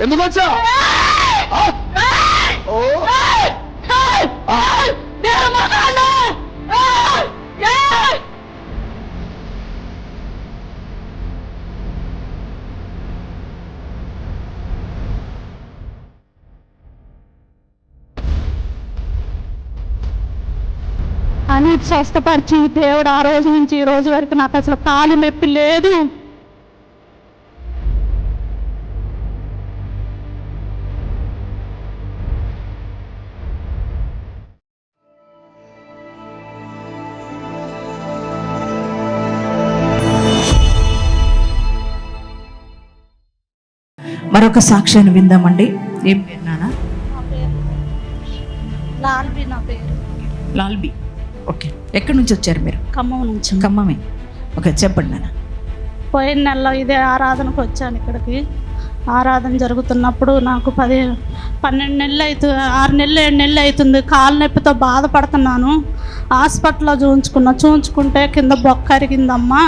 ఎందుకు వచ్చా? అని స్వస్థపరిచి దేవుడు ఆ రోజు నుంచి ఈ రోజు వరకు నాకు అసలు కాలు నొప్పి లేదు. మరొక సాక్ష్యాన్ని విందామండి. ఏం పేరు లాల్బీ నా పేరు. లాల్బీ. ఓకే. ఎక్కడి నుంచి వచ్చారు మీరు? ఖమ్మం నుంచి. ఖమ్మమే. ఓకే చెప్పండి నాన్న. పోయిన నెలలో ఇదే ఆరాధనకు వచ్చాను ఇక్కడికి. ఆరాధన జరుగుతున్నప్పుడు నాకు పది పన్నెండు నెలలు అవుతుంది ఆరు నెలలు ఏడు నెలలు అవుతుంది కాలు నొప్పితో బాధపడుతున్నాను. హాస్పిటల్లో చూయించుకున్నా. చూయించుకుంటే కింద బొక్క అరిగిందమ్మా.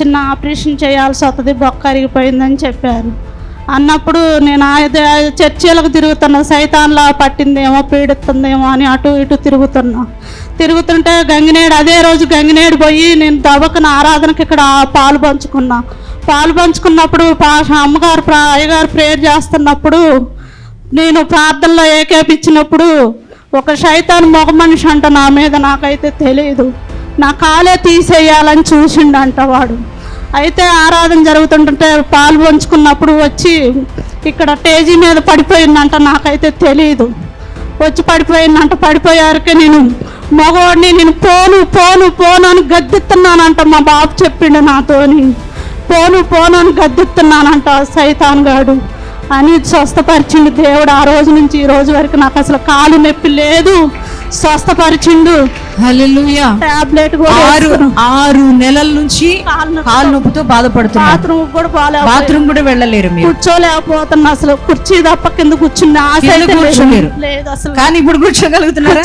చిన్న ఆపరేషన్ చేయాల్సి వస్తుంది బొక్క అరిగిపోయిందని చెప్పారు. అన్నప్పుడు నేను అదే చర్చీలకు తిరుగుతున్నా సైతాన్లా పట్టిందేమో పీడిస్తుందేమో అని అటు ఇటు తిరుగుతున్నా. తిరుగుతుంటే గంగినేడు అదే రోజు గంగినేడు పోయి నేను దవకన ఆరాధనకి ఇక్కడ పాలు పంచుకున్నా. పాలు పంచుకున్నప్పుడు పా అమ్మగారు ప్రా అయ్యగారు ప్రేయర్ చేస్తున్నప్పుడు నేను ప్రార్థనలో ఏకేపించినప్పుడు ఒక శైతాన్ మగ మనిషి అంట నా మీద నాకైతే తెలియదు నా కాలే తీసేయాలని చూసిండంట వాడు. అయితే ఆరాధన జరుగుతుంటుంటే పాలు పంచుకున్నప్పుడు వచ్చి ఇక్కడ టేజీ మీద పడిపోయిందంట నాకైతే తెలియదు వచ్చి పడిపోయిందంట పడిపోయారకే నేను మగవాడిని నేను పోను పోను పోను అని గద్దెత్తున్నానంట మా బాబు చెప్పిండు నాతోని. పోను పోను అని గద్దెత్తున్నానంట సైతాన్ గాడు. అని స్వస్థపరిచిండు దేవుడు ఆ రోజు నుంచి ఈ రోజు వరకు నాకు అసలు కాలు నొప్పి లేదు. స్వస్థపరిచిండు. టాబ్లెట్ ఆరు ఆరు నెలల నుంచి కాలు నొప్పి. కాలు నొప్పితో బాధపడుతున్నారు. బాత్రూమ్ కూడా బాగా బాత్రూమ్ కూడా వెళ్ళలేరు మీరు. కూర్చోలేకపోతున్నా అసలు. కుర్చీ తప్ప కింద కూర్చున్నా ఆశ కింద అయితే లేదు. కూర్చోలేరు. లేదు అసలు. కానీ ఇప్పుడు కూర్చోగలుగుతున్నారా.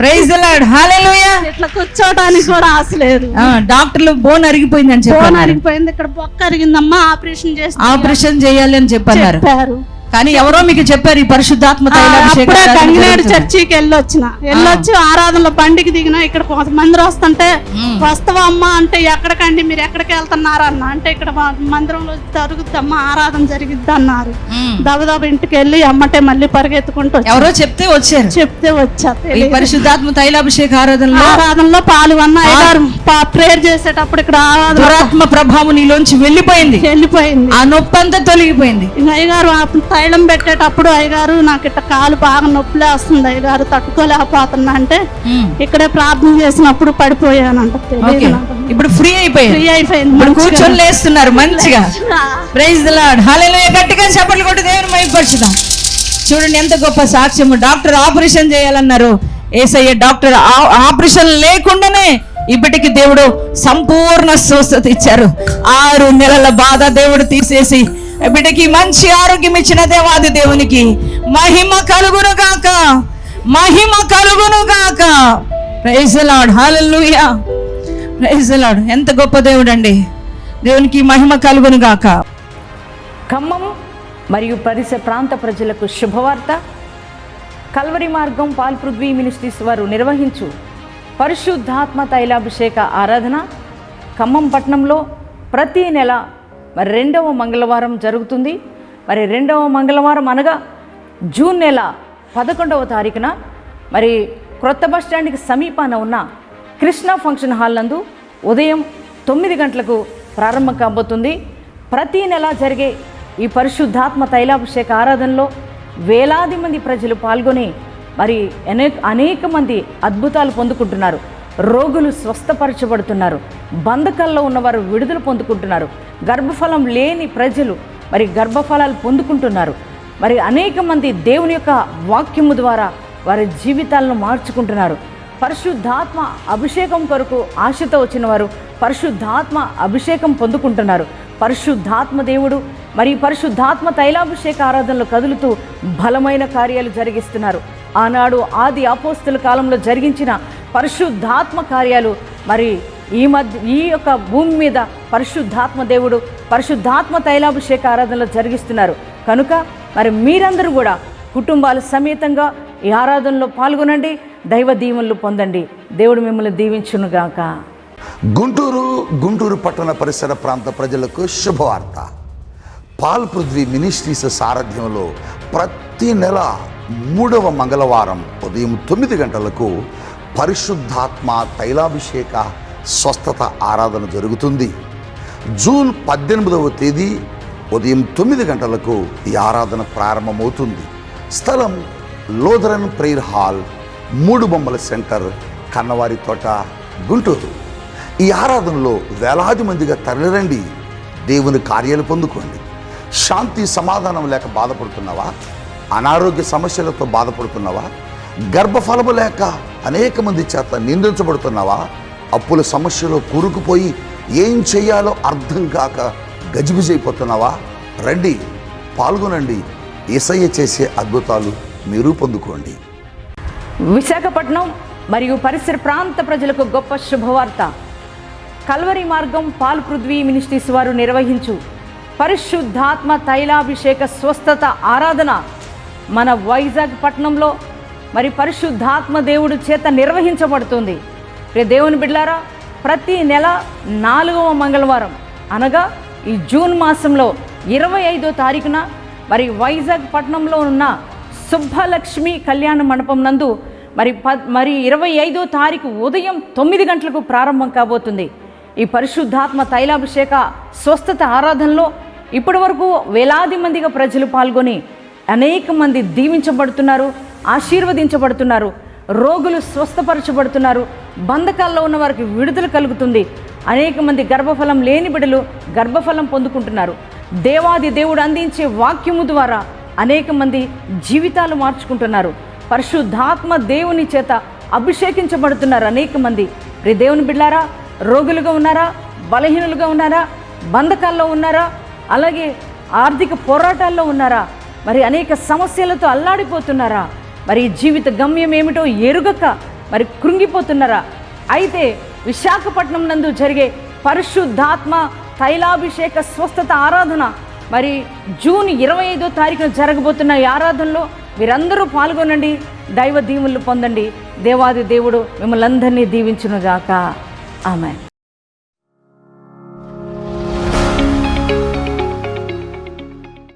ప్రైజ్ లార్డ్ హల్లెలూయా ఇట్లా కూర్చోటానికి కూడా ఆశ లేదు. డాక్టర్లు బోన్ అరిగిపోయిందని ఫోన్ చెప్పారు అరిగిపోయింది. ఇక్కడ బొక్క అరిగిందమ్మా. ఆపరేషన్ చేసి ఆపరేషన్ చేయాలి అని చెప్పన్నారు. చెప్పారు. కానీ ఎవరో మీకు చెప్పారు ఈ పరిశుద్ధాత్మ అప్పుడే కంగినాడు. చర్చికి వెళ్ళొచ్చిన. వెళ్ళొచ్చి ఆరాధనలో బండికి దిగిన ఇక్కడ కొంతమంది వస్తుంటే వస్తావా అమ్మా? అంటే ఎక్కడికండి? మీరు ఎక్కడికి వెళ్తున్నారు? అన్న. అంటే ఇక్కడ మందిరంలో జరుగుద్దమ్మా ఆరాధన జరిగిద్ది అన్నారు. దబదబ ఇంటికి వెళ్ళి అమ్మటే మళ్ళీ పరిగెత్తుకుంటూ. ఎవరో చెప్తే వచ్చారు. చెప్తే వచ్చా ఈ తెలియదు. పరిశుద్ధాత్మ తైలాభిషేక ఆరాధనలో ఆరాధనలో పాల్గొన్న అయ్యగారు ప్రేయర్ చేసేటప్పుడు ఇక్కడ ఆరాధన ప్రభావం నీలోంచి వెళ్ళిపోయింది. వెళ్ళిపోయింది. ఆ నొప్పి అంతా తొలగిపోయింది అయ్యగారు ఆ తైలం పెట్టేటప్పుడు అయ్యగారు నాకు ఇట్ట కాలు బాగా నొప్పిలే వస్తుంది అయ్యగారు తట్టుకోలేకపోతున్నా అంటే. ఇక్కడే ప్రార్థన చేసినప్పుడు పడిపోయానంట. ఇప్పుడు ఫ్రీ అయిపోయింది. ఫ్రీ అయిపోయింది ఇప్పుడు. కూర్చొని లేస్తున్నారు మంచిగా. ప్రైజ్ హల్లెలూయా గట్టిగా చప్పట్లు కొట్టి దేవుని మైపరచుదాం చూడండి ఎంత గొప్ప సాక్ష్యము. డాక్టర్ ఆపరేషన్ చేయాలన్నారు. ఏసయ్య డాక్టర్ ఆపరేషన్ లేకుండానే ఇప్పటికి దేవుడు సంపూర్ణ స్వస్థత ఇచ్చారు. ఆరు నెలల బాధ దేవుడు తీసేసి బిడ్డకి మంచి ఆరోగ్యం ఇచ్చిన దేవాది దేవునికి మహిమ కలుగును గాక. మహిమ కలుగును గాక. Praise Lord hallelujah praise Lord ఎంత గొప్ప దేవుడు అండి దేవునికి మహిమ కలుగును గాక. ఖమ్మం మరియు పరిసర ప్రాంత ప్రజలకు శుభవార్త. కల్వరి మార్గం పాల్పృథ్వీ మినిస్ట్రీస్ వారు నిర్వహించు పరిశుద్ధాత్మ తైలాభిషేక ఆరాధన ఖమ్మం పట్టణంలో ప్రతి నెల మరి రెండవ మంగళవారం జరుగుతుంది. మరి రెండవ మంగళవారం అనగా జూన్ నెల పదకొండవ తారీఖున మరి క్రొత్త బస్ స్టాండ్కి సమీపాన ఉన్న కృష్ణ ఫంక్షన్ హాల్ నందు ఉదయం తొమ్మిది గంటలకు ప్రారంభం కాబోతుంది. ప్రతి నెల జరిగే ఈ పరిశుద్ధాత్మ తైలాభిషేక ఆరాధనలో వేలాది మంది ప్రజలు పాల్గొని మరి అనేక అనేక మంది అద్భుతాలు పొందుకుంటున్నారు. రోగులు స్వస్థపరచబడుతున్నారు. బంధకాల్లో ఉన్నవారు విడుదల పొందుకుంటున్నారు. గర్భఫలం లేని ప్రజలు మరి గర్భఫలాలు పొందుకుంటున్నారు. మరి అనేక మంది దేవుని యొక్క వాక్యము ద్వారా వారి జీవితాలను మార్చుకుంటున్నారు. పరిశుద్ధాత్మ అభిషేకం కొరకు ఆశతో వచ్చిన వారు పరిశుద్ధాత్మ అభిషేకం పొందుకుంటున్నారు. పరిశుద్ధాత్మ దేవుడు మరి పరిశుద్ధాత్మ తైలాభిషేక ఆరాధనలు కదులుతూ బలమైన కార్యాలు జరిగిస్తున్నారు. ఆనాడు ఆది అపోస్తుల కాలంలో జరిగించిన పరిశుద్ధాత్మ కార్యాలు. మరి ఈ మధ్య ఈ యొక్క భూమి మీద పరిశుద్ధాత్మ దేవుడు పరిశుద్ధాత్మ తైలాభిషేక ఆరాధనలు జరిగిస్తున్నారు. కనుక మరి మీరందరూ కూడా కుటుంబాల సమేతంగా ఈ ఆరాధనలో పాల్గొనండి దైవ దీవెనలు పొందండి. దేవుడు మిమ్మల్ని దీవించునుగాక. గుంటూరు గుంటూరు పట్టణ పరిసర ప్రాంత ప్రజలకు శుభవార్త. పాల్ పృథ్వీ మినిస్ట్రీస్ సారథ్యంలో ప్రతి నెల మూడవ మంగళవారం ఉదయం తొమ్మిది గంటలకు పరిశుద్ధాత్మ తైలాభిషేక స్వస్థత ఆరాధన జరుగుతుంది. జూన్ పద్దెనిమిదవ తేదీ ఉదయం తొమ్మిది గంటలకు ఈ ఆరాధన ప్రారంభమవుతుంది. స్థలం లోదరన్ ప్రేయర్ హాల్ మూడు బొమ్మల సెంటర్ కన్నవారి తోట గుంటూరు. ఈ ఆరాధనలో వేలాది మందిగా తరలిరండి. దేవుని కార్యాలు పొందుకోండి. శాంతి సమాధానం లేక బాధపడుతున్నావా? అనారోగ్య సమస్యలతో బాధపడుతున్నావా? గర్భఫలము లేక అనేక మంది చేత నిందించబడుతున్నావా? అప్పుల సమస్యలో కూరుకుపోయి ఏం చేయాలో అర్థం కాక గజిబిజైపోతున్నావా? రండి పాల్గొనండి. ఇసయ్య చేసే అద్భుతాలు మీరు పొందుకోండి. విశాఖపట్నం మరియు పరిసర ప్రాంత ప్రజలకు గొప్ప శుభవార్త. కల్వరి మార్గం పాల్ పృథ్వీ మినిస్ట్రీస్ వారు నిర్వహించు పరిశుద్ధాత్మ తైలాభిషేక స్వస్థత ఆరాధన మన వైజాగ్ పట్టణంలో మరి పరిశుద్ధాత్మ దేవుడు చేత నిర్వహించబడుతుంది. ప్రియ దేవుని బిడ్లారా ప్రతి నెల నాలుగవ మంగళవారం అనగా ఈ జూన్ మాసంలో ఇరవై ఐదో తారీఖున మరి వైజాగ్ పట్టణంలో ఉన్న సుబ్బలక్ష్మి కళ్యాణ మండపం నందు మరి ప మరి ఇరవై ఐదో తారీఖు ఉదయం తొమ్మిది గంటలకు ప్రారంభం కాబోతుంది. ఈ పరిశుద్ధాత్మ తైలాభిషేక స్వస్థత ఆరాధనలో ఇప్పటి వరకు వేలాది మందిగా ప్రజలు పాల్గొని అనేక మంది దీవించబడుతున్నారు. ఆశీర్వదించబడుతున్నారు. రోగులు స్వస్థపరచబడుతున్నారు. బంధకాల్లో ఉన్న వారికి విడుదల కలుగుతుంది. అనేక మంది గర్భఫలం లేని బిడ్డలు గర్భఫలం పొందుకుంటున్నారు. దేవాది దేవుడు అందించే వాక్యము ద్వారా అనేక మంది జీవితాలు మార్చుకుంటున్నారు. పరిశుద్ధాత్మ దేవుని చేత అభిషేకించబడుతున్నారు అనేక మంది. ప్రియ దేవుని బిడ్డారా రోగులుగా ఉన్నారా బలహీనులుగా ఉన్నారా బంధకాల్లో ఉన్నారా అలాగే ఆర్థిక పోరాటాల్లో ఉన్నారా మరి అనేక సమస్యలతో అల్లాడిపోతున్నారా? మరి జీవిత గమ్యం ఏమిటో ఎరుగక మరి కృంగిపోతున్నారా? అయితే విశాఖపట్నం నందు జరిగే పరిశుద్ధాత్మ తైలాభిషేక స్వస్థత ఆరాధన మరి జూన్ ఇరవై ఐదో తారీఖున జరగబోతున్న ఈ ఆరాధనలో మీరందరూ పాల్గొనండి దైవ దీవులు పొందండి. దేవాది దేవుడు మిమ్మల్ని అందరినీ దీవించునుగాక. ఆమె